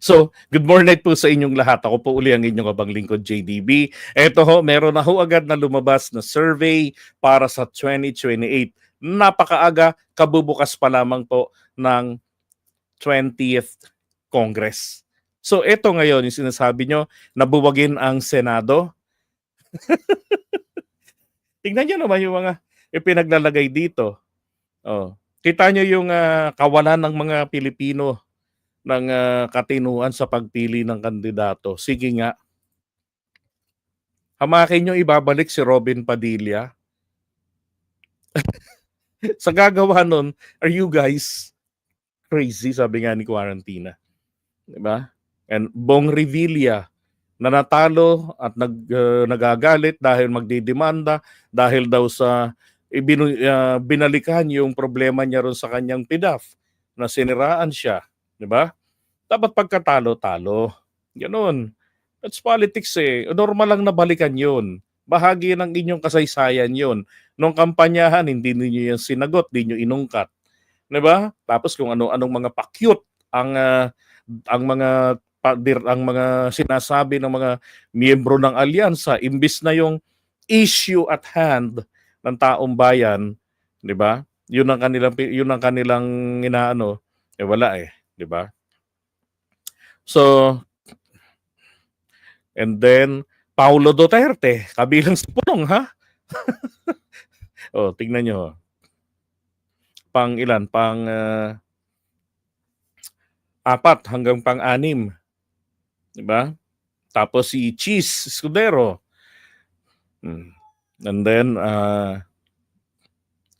So, good morning po sa inyong lahat. Ako po uli ang inyong abang lingkod, JDB. Eto ho, meron na ho agad na lumabas na survey para sa 2028. Napakaaga, kabubukas pa lamang po ng 20th Congress. So, eto ngayon, yung sinasabi nyo, nabuwagin ang Senado. Tingnan nyo naman yung mga ipinaglalagay dito. Oh. Kita nyo yung ah, kawalan ng mga Pilipino ng ah, katinuan sa pagpili ng kandidato. Sige nga. Hamakin nyo ibabalik si Robin Padilla. sa gagawa nun, are you guys crazy? Sabi nga ni Quarantina. Diba? And Bong Revilla na natalo at nag, ah, nagagalit dahil magdidemanda dahil daw sa ibinu, ah, binalikan yung problema niya ron sa kanyang PIDAF na siniraan siya. Di ba? Dapat pagkatalo, talo. Ganun. That's politics eh. Normal lang nabalikan yun. Bahagi ng inyong kasaysayan yun. Nung kampanyahan, hindi niyo yung sinagot, hindi niyo inungkat. Di ba? Tapos kung ano-anong mga pakyut ang ah, ang mga padir, ang mga sinasabi ng mga miyembro ng alyansa imbis na yung issue at hand ng taong bayan, 'di ba? Yun ang kanilang yun ang kanilang inaano, eh wala eh, 'di ba? So and then Paulo Duterte, kabilang sa pulong ha? oh, tingnan nyo. Pang ilan? Pang ah, apat hanggang pang anim. 'Di ba? Tapos si Cheese Escudero. Hmm. And then, ah,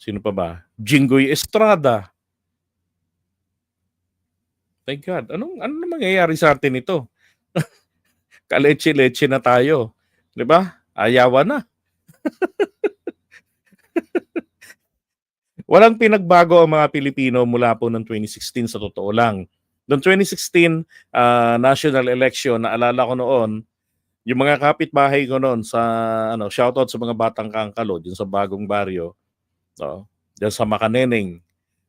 sino pa ba? Jinggoy Estrada. My God, anong, ano na mangyayari sa atin ito? Kaleche-leche na tayo. Di ba? Ayawan na. Walang pinagbago ang mga Pilipino mula po ng 2016 sa totoo lang. Noong 2016 ah, national election, naalala ko noon, yung mga kapitbahay ko noon sa ano, shoutout sa mga batang kangkalo dyan sa bagong baryo. No? Diyan sa Makaneneng.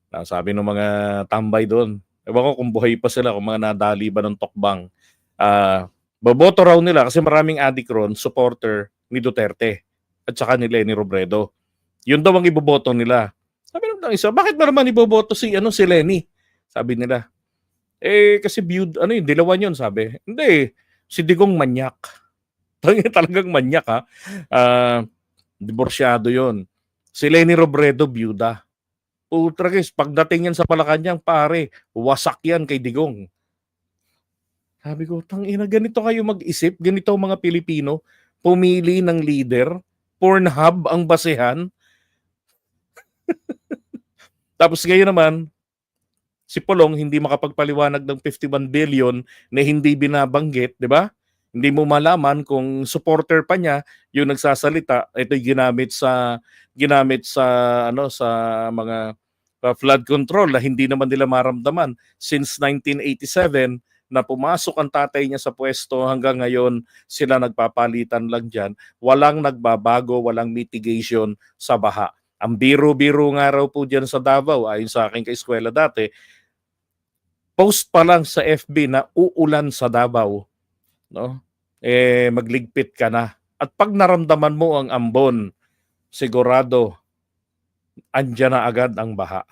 Ah, sabi ng mga tambay doon. Ewan ko kung buhay pa sila, kung mga nadali ba ng tokbang. Ah, boboto raw nila kasi maraming adik ron, supporter ni Duterte at saka ni Lenny Robredo. Yun daw ang iboboto nila. Sabi ng isa, bakit ba naman iboboto si ano si Lenny? Sabi nila. Eh kasi viewed ano yun, dilawan yun sabi. Hindi, si Digong manyak. Talagang, manyak ha. Ah, diborsyado yon. Si Lenny Robredo byuda. Putra guys, pagdating yan sa Malacanang, pare, wasak yan kay Digong. Sabi ko, tang ina, ganito kayo mag-isip, ganito ang mga Pilipino, pumili ng leader, Pornhub ang basehan. Tapos ngayon naman, si Polong hindi makapagpaliwanag ng 51 billion na hindi binabanggit, di ba? Hindi mo malaman kung supporter pa niya yung nagsasalita, ito'y ginamit sa ginamit sa ano sa mga uh, flood control na hindi naman nila maramdaman. Since 1987 na pumasok ang tatay niya sa pwesto hanggang ngayon sila nagpapalitan lang diyan walang nagbabago walang mitigation sa baha. Ang biro-biro nga raw po diyan sa Davao ayon sa aking kaeskwela dati post pa lang sa FB na uulan sa Davao no eh magligpit ka na at pag naramdaman mo ang ambon sigurado andyan na agad ang baha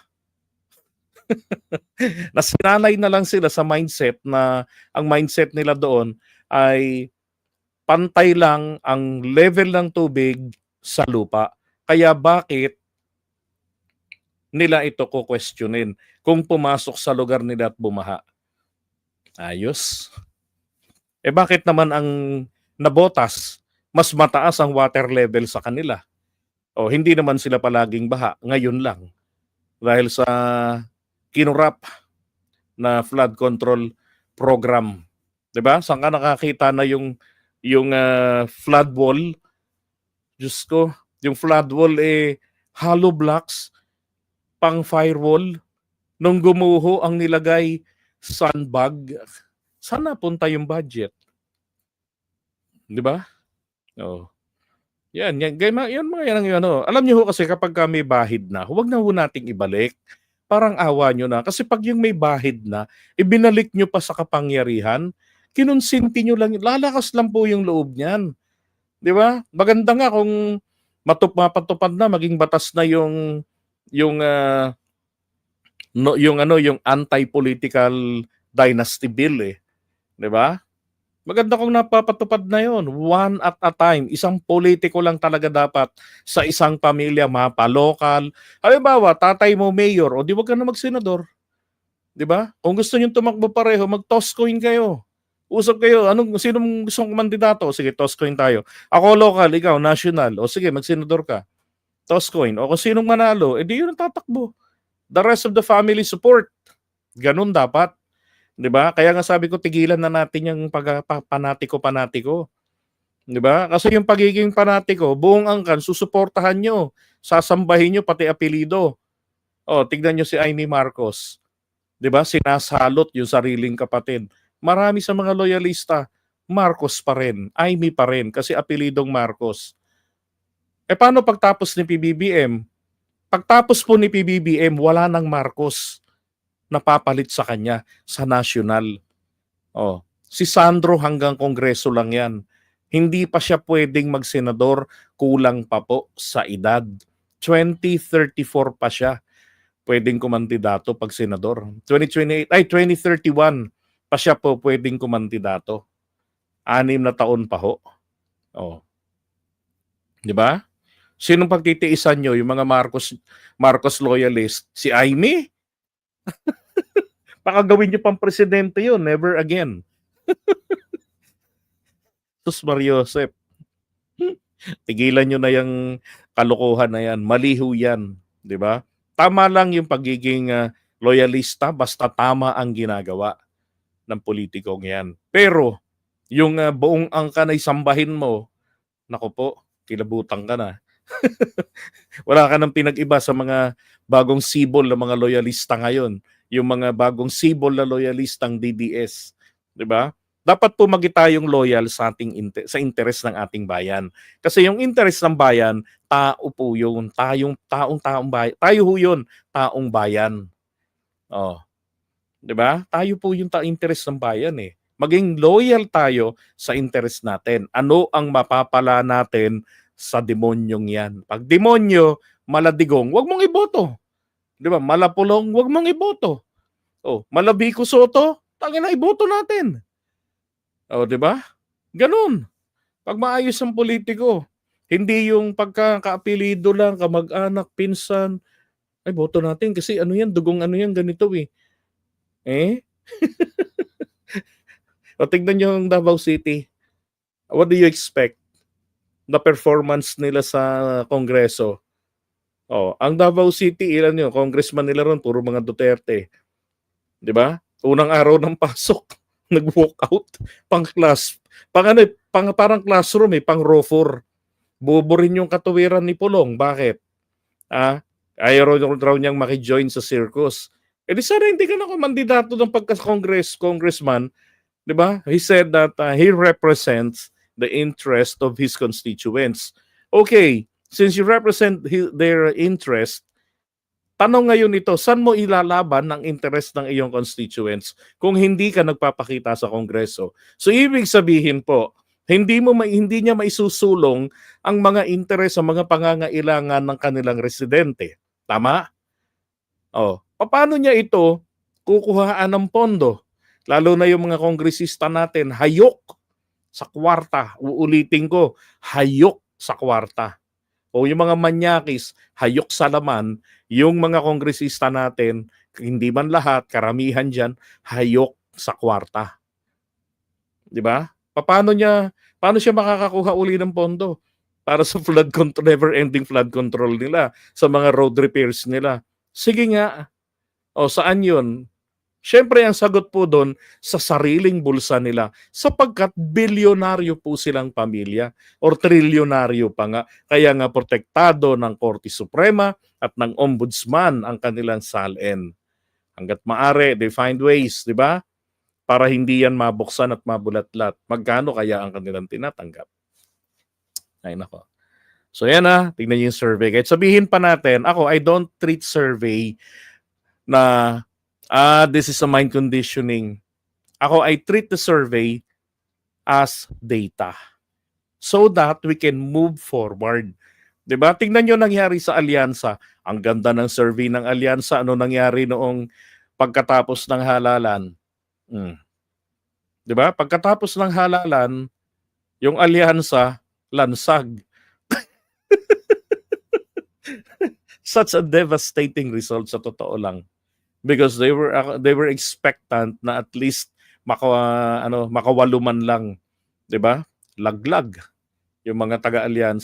nasinanay na lang sila sa mindset na ang mindset nila doon ay pantay lang ang level ng tubig sa lupa. Kaya bakit nila ito ko questionin kung pumasok sa lugar nila at bumaha? Ayos. Eh bakit naman ang nabotas mas mataas ang water level sa kanila? O hindi naman sila palaging baha, ngayon lang. Dahil sa kinurap na flood control program. 'Di ba? Saan ka nakakita na yung yung ah, flood wall? Diyos ko, yung flood wall eh hollow blocks pang firewall. Nung gumuho ang nilagay sandbag, saan napunta yung budget? 'Di ba? Oh. Yan, yan, yan, yan mga yan ang ano. Alam niyo ho kasi kapag ka may bahid na, huwag na ho nating ibalik parang awa nyo na. Kasi pag yung may bahid na, ibinalik nyo pa sa kapangyarihan, kinonsinti nyo lang, lalakas lang po yung loob niyan. Di ba? Maganda nga kung matup mapatupad na, maging batas na yung yung ah, no, yung ano, yung anti-political dynasty bill eh. 'Di ba? Maganda kung napapatupad na yon one at a time. Isang politiko lang talaga dapat sa isang pamilya, mapa-local. Halimbawa, tatay mo mayor, o di wag ka na magsenador. 'Di ba? Kung gusto niyo tumakbo pareho, mag-toss coin kayo. Usap kayo, anong sinong gustong kandidato? Sige, toss coin tayo. Ako local, ikaw national. O sige, magsenador ka. Toss coin. O kung sinong manalo, edi yun ang tatakbo. The rest of the family support. Ganun dapat. 'Di ba? Kaya nga sabi ko tigilan na natin yung pag pa- panatiko-panatiko. 'Di ba? Kasi yung pagiging panatiko, buong angkan susuportahan nyo, sasambahin nyo pati apelido. Oh, tignan nyo si Amy Marcos. 'Di ba? Sinasalot yung sariling kapatid. Marami sa mga loyalista, Marcos pa rin, Amy pa rin kasi apelidong Marcos. Eh paano pagtapos ni PBBM? Pagtapos po ni PBBM, wala nang Marcos napapalit sa kanya sa national. Oh, si Sandro hanggang kongreso lang 'yan. Hindi pa siya pwedeng magsenador, kulang pa po sa edad. 2034 pa siya pwedeng kumandidato pag senador. 2028 ay 2031 pa siya po pwedeng kumandidato. Anim na taon pa ho. Oh. 'Di ba? Sinong pagtitiisan nyo? Yung mga Marcos Marcos loyalist? Si Amy? Baka gawin nyo pang presidente yun. Never again. Sus Mariosep. Tigilan nyo na yung kalokohan na yan. Maliho yan. Di ba? Tama lang yung pagiging ah, loyalista basta tama ang ginagawa ng politikong yan. Pero, yung ah, buong angka na isambahin mo, nako po, kilabutan ka na. Wala ka nang pinag-iba sa mga bagong sibol ng mga loyalista ngayon. Yung mga bagong sibol na loyalistang DDS. 'Di ba? Dapat po magi tayong loyal sa ating inte- sa interes ng ating bayan. Kasi yung interes ng bayan, tao po yun. Tayong taong taong bayan. Tayo ho yun, taong bayan. Oh. 'Di ba? Tayo po yung ta interes ng bayan eh. Maging loyal tayo sa interes natin. Ano ang mapapala natin sa demonyong yan. Pag demonyo, maladigong, wag mong iboto. Di ba? Malapulong, wag mong iboto. Oh, malabiko soto, tangina iboto natin. Oh, di ba? Ganun. Pag maayos ang politiko, hindi yung pagkakaapelido lang, kamag-anak, pinsan, ay boto natin kasi ano yan, dugong ano yan, ganito eh. Eh? o tignan nyo yung Davao City. What do you expect? Na performance nila sa kongreso. Oh, ang Davao City, ilan yun? Congressman nila ron, puro mga Duterte. 'Di ba? Unang araw ng pasok, nag-walk out, pang class, pang ano, pang parang classroom eh, pang row 4. Buburin yung katuwiran ni Pulong. Bakit? Ah, ayaw raw niyang makijoin sa circus. Eh di sana hindi ka na kumandidato ng pagka-congress, congressman. 'Di ba? He said that uh, he represents the interest of his constituents. Okay, since you represent hi- their interest, tanong ngayon ito, saan mo ilalaban ang interest ng iyong constituents kung hindi ka nagpapakita sa Kongreso? So ibig sabihin po, hindi mo ma- hindi niya maisusulong ang mga interes sa mga pangangailangan ng kanilang residente. Tama? Oh, paano niya ito kukuhaan ng pondo? Lalo na yung mga kongresista natin, hayok sa kwarta. Uulitin ko, hayok sa kwarta. O yung mga manyakis, hayok sa laman, yung mga kongresista natin, hindi man lahat, karamihan dyan, hayok sa kwarta. Di ba? Paano niya, paano siya makakakuha uli ng pondo? Para sa flood control, never-ending flood control nila, sa mga road repairs nila. Sige nga. O saan yun? Siyempre, ang sagot po doon sa sariling bulsa nila sapagkat bilyonaryo po silang pamilya or trilyonaryo pa nga. Kaya nga protektado ng Korte Suprema at ng Ombudsman ang kanilang salin. Hanggat maari, they find ways, di ba? Para hindi yan mabuksan at mabulatlat. Magkano kaya ang kanilang tinatanggap? Ay nako. So yan na, tingnan niyo yung survey. Kahit sabihin pa natin, ako, I don't treat survey na ah this is a mind conditioning. Ako I treat the survey as data so that we can move forward. 'Di ba? Tingnan niyo nangyari sa alyansa. Ang ganda ng survey ng alyansa. Ano nangyari noong pagkatapos ng halalan? Hmm. 'Di ba? Pagkatapos ng halalan, yung alyansa lansag. Such a devastating result sa totoo lang. Because they were uh, they were expectant na at least maka ano makawaluman lang, 'di ba? Laglag yung mga taga-alyansa